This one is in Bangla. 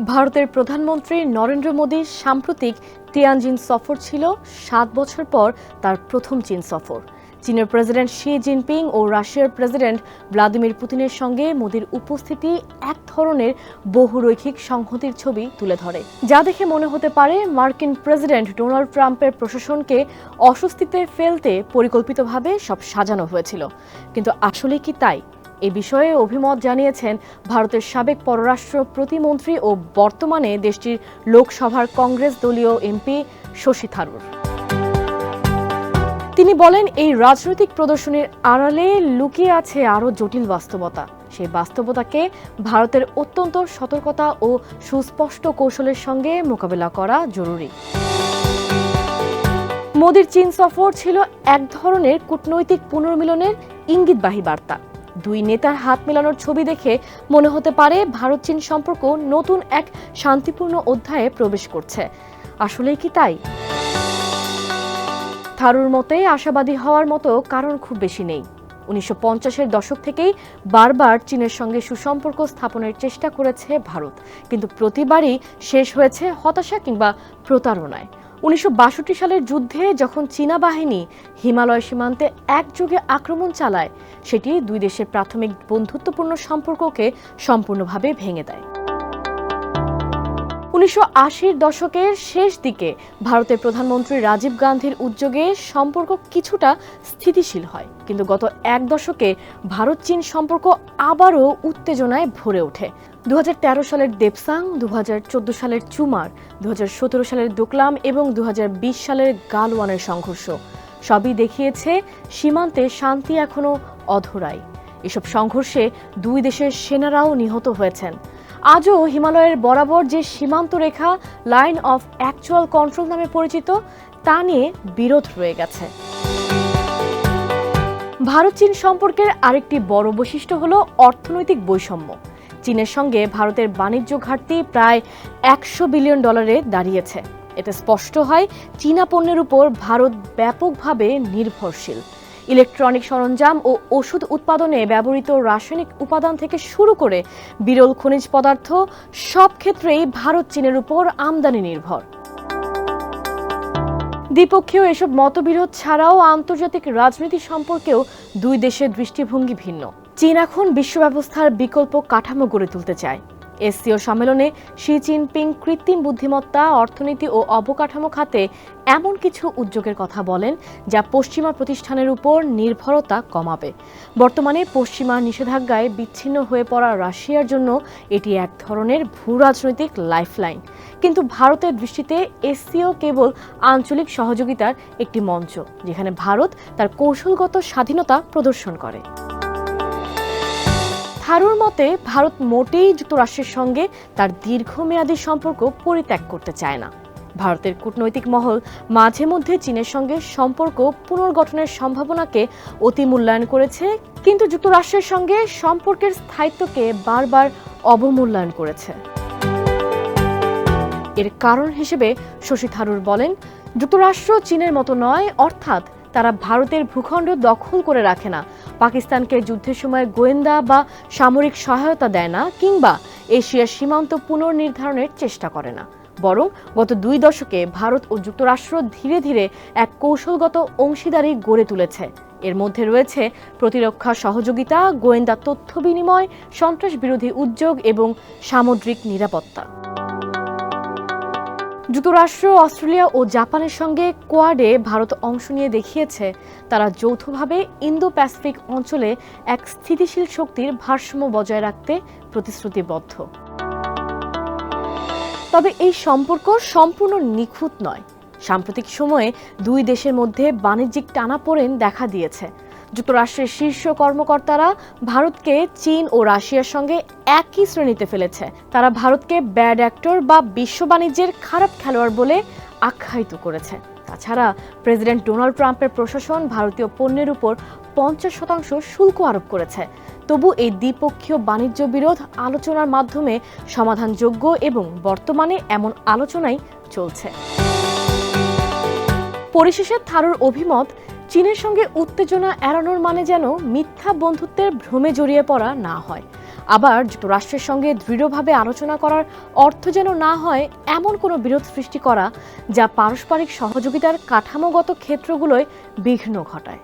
ভারতের প্রধানমন্ত্রী নরেন্দ্র মোদীর সাম্প্রতিক তিয়ানজিন সফর ছিল। সাত বছর পর তার প্রথম চীন সফর। চীনের প্রেসিডেন্ট শি জিনপিং ও রাশিয়ার প্রেসিডেন্ট ভ্লাদিমির পুতিনের সঙ্গে মোদীর উপস্থিতি এক ধরনের বহুরৈখিক সংহতির ছবি তুলে ধরে। যা দেখে মনে হতে পারে মার্কিন প্রেসিডেন্ট ডোনাল্ড ট্রাম্পের প্রশাসনকে অস্বস্তিতে ফেলতে পরিকল্পিতভাবে সব সাজানো হয়েছিল। কিন্তু আসলে কি তাই? এ বিষয়ে অভিমত জানিয়েছেন ভারতের সাবেক পররাষ্ট্র প্রতিমন্ত্রী ও বর্তমানে দেশটির লোকসভার কংগ্রেস দলীয় এমপি শশী থারুর। তিনি বলেন, এই রাজনৈতিক প্রদর্শনীর আড়ালে লুকিয়ে আছে আরও জটিল বাস্তবতা। সেই বাস্তবতাকে ভারতের অত্যন্ত সতর্কতা ও সুস্পষ্ট কৌশলের সঙ্গে মোকাবেলা করা জরুরি। মোদির চীন সফর ছিল এক ধরনের কূটনৈতিক পুনর্মিলনের ইঙ্গিতবাহী বার্তা। দুই নেতার হাত মেলানোর ছবি দেখে মনে হতে পারে ভারত চীন সম্পর্ক নতুন এক শান্তিপূর্ণ অধ্যায়ে প্রবেশ করছে। আসলেই কি তাই? থারুর মতে, আশাবাদী হওয়ার মতো কারণ খুব বেশি নেই। উনিশশো পঞ্চাশের দশক থেকেই বারবার চীনের সঙ্গে সুসম্পর্ক স্থাপনের চেষ্টা করেছে ভারত। কিন্তু প্রতিবারই শেষ হয়েছে হতাশা কিংবা প্রতারণায়। উনিশশো বাষট্টি সালের যুদ্ধে যখন চীনা বাহিনী হিমালয় সীমান্তে একযোগে আক্রমণ চালায়, সেটি দুই দেশের প্রাথমিক বন্ধুত্বপূর্ণ সম্পর্ককে সম্পূর্ণভাবে ভেঙে দেয়। উনিশশো দশকের শেষ দিকে ভারতের প্রধানমন্ত্রী রাজীব গান্ধীর উদ্যোগে সম্পর্ক কিছুটা স্থিতিশীল হয়। কিন্তু গত এক দশকে ভারত চীন সম্পর্ক আবারও উত্তেজনায় ভরে ওঠে। দু হাজার তেরো সালের দেবসাং দু হাজার চোদ্দ সালের চুমার দু হাজার সতেরো সালের দোকলাম এবং দু হাজার বিশ সালের গালওয়ানের সংঘর্ষ। সবই দেখিয়েছে সীমান্তে শান্তি এখনও অধরাই। এসব সংঘর্ষে দুই দেশের সেনারাও নিহত হয়েছেন। আজও হিমালয়ের বরাবর যে সীমান্ত রেখা লাইন অফ অ্যাকচুয়াল কন্ট্রোল নামে পরিচিত, তা নিয়ে বিরোধ রয়ে গেছে। ভারত চীন সম্পর্কের আরেকটি বড় বৈশিষ্ট্য হল অর্থনৈতিক বৈষম্য। চীনের সঙ্গে ভারতের বাণিজ্য ঘাটতি প্রায় একশো বিলিয়ন ডলারে দাঁড়িয়েছে। এতে স্পষ্ট হয়, চীনা পণ্যের উপর ভারত ব্যাপকভাবে নির্ভরশীল। ইলেকট্রনিক সরঞ্জাম ও ওষুধ উৎপাদনে ব্যবহৃত রাসায়নিক উপাদান থেকে শুরু করে বিরল খনিজ পদার্থ, সব ক্ষেত্রেই ভারত চীনের উপর আমদানি নির্ভর। দ্বিপক্ষীয় এসব মতবিরোধ ছাড়াও আন্তর্জাতিক রাজনীতি সম্পর্কেও দুই দেশের দৃষ্টিভঙ্গি ভিন্ন। চীন এখন বিশ্ব ব্যবস্থার বিকল্প কাঠামো গড়ে তুলতে চায়। এসসিও সম্মেলনে শি জিনপিং কৃত্রিম বুদ্ধিমত্তা, অর্থনীতি ও অবকাঠামো খাতে এমন কিছু উদ্যোগের কথা বলেন, যা পশ্চিমা প্রতিষ্ঠানের উপর নির্ভরতা কমাবে। বর্তমানে পশ্চিমা নিষেধাজ্ঞায় বিচ্ছিন্ন হয়ে পড়া রাশিয়ার জন্য এটি এক ধরনের ভূ রাজনৈতিক লাইফলাইন। কিন্তু ভারতের দৃষ্টিতে এসসিও কেবল আঞ্চলিক সহযোগিতার একটি মঞ্চ, যেখানে ভারত তার কৌশলগত স্বাধীনতা প্রদর্শন করে। থারুর মতে, ভারত মোটেই যুক্তরাষ্ট্রের সঙ্গে তার দীর্ঘমেয়াদী সম্পর্ক পরিত্যাগ করতে চায় না। ভারতের কূটনৈতিক মহল মাঝে মধ্যে চীনের সঙ্গে সম্পর্ক পুনর্গঠনের সম্ভাবনাকে অতি মূল্যায়ন করেছে, কিন্তু যুক্তরাষ্ট্রের সঙ্গে সম্পর্কের স্থায়িত্বকে বারবার অবমূল্যায়ন করেছে। এর কারণ হিসেবে শশী থারুর বলেন, যুক্তরাষ্ট্র চীনের মতো নয়, অর্থাৎ তারা ভারতের ভূখণ্ড দখল করে রাখে না। পাকিস্তানকে যুদ্ধের সময় গোয়েন্দা বা সামরিক সহায়তা দেয় না কিংবা এশিয়ার সীমান্ত পুনর্নির্ধারণের চেষ্টা করে না। বরং গত দুই দশকে ভারত ও যুক্তরাষ্ট্র ধীরে ধীরে এক কৌশলগত অংশীদারি গড়ে তুলেছে। এর মধ্যে রয়েছে প্রতিরক্ষা সহযোগিতা, গোয়েন্দা তথ্য বিনিময়, সন্ত্রাস বিরোধী উদ্যোগ এবং সামুদ্রিক নিরাপত্তা। যুক্তরাষ্ট্র, অস্ট্রেলিয়া ও জাপানের সঙ্গে কোয়াডে ভারত অংশ নিয়ে দেখিয়েছে তারা যৌথভাবে ইন্দো প্যাসিফিক অঞ্চলে এক স্থিতিশীল শক্তির ভারসাম্য বজায় রাখতে প্রতিশ্রুতিবদ্ধ। তবে এই সম্পর্ক সম্পূর্ণ নিখুঁত নয়। সাম্প্রতিক সময়ে দুই দেশের মধ্যে বাণিজ্যিক টানাপোড়েন দেখা দিয়েছে। যুক্তরাষ্ট্রের শীর্ষ কর্মকর্তারা ভারতকে চীন ও রাশিয়ার সঙ্গে একই শ্রেণীতে ফেলেছে। তারা ভারতকে ব্যাড অ্যাক্টর বা বিশ্ব বাণিজ্যের খারাপ খেলোয়াড় বলে আখ্যায়িত করেছে। তাছাড়া প্রেসিডেন্ট ডোনাল্ড ট্রাম্পের প্রশাসন ভারতীয় পণ্যের উপর পঞ্চাশ শতাংশ শুল্ক আরোপ করেছে। তবু এই দ্বিপক্ষীয় বাণিজ্য বিরোধ আলোচনার মাধ্যমে সমাধানযোগ্য এবং বর্তমানে এমন আলোচনাই চলছে। পরিশেষে থারুর অভিমত চীনের সঙ্গে উত্তেজনা এড়ানোর মানে যেন মিথ্যা বন্ধুত্বের ভ্রমে জড়িয়ে পড়া না হয়। আবার যুক্তরাষ্ট্রের সঙ্গে দৃঢ়ভাবে আলোচনা করার অর্থ যেন না হয় এমন কোনো বিরোধ সৃষ্টি করা, যা পারস্পরিক সহযোগিতার কাঠামোগত ক্ষেত্রগুলোয় বিঘ্ন ঘটায়।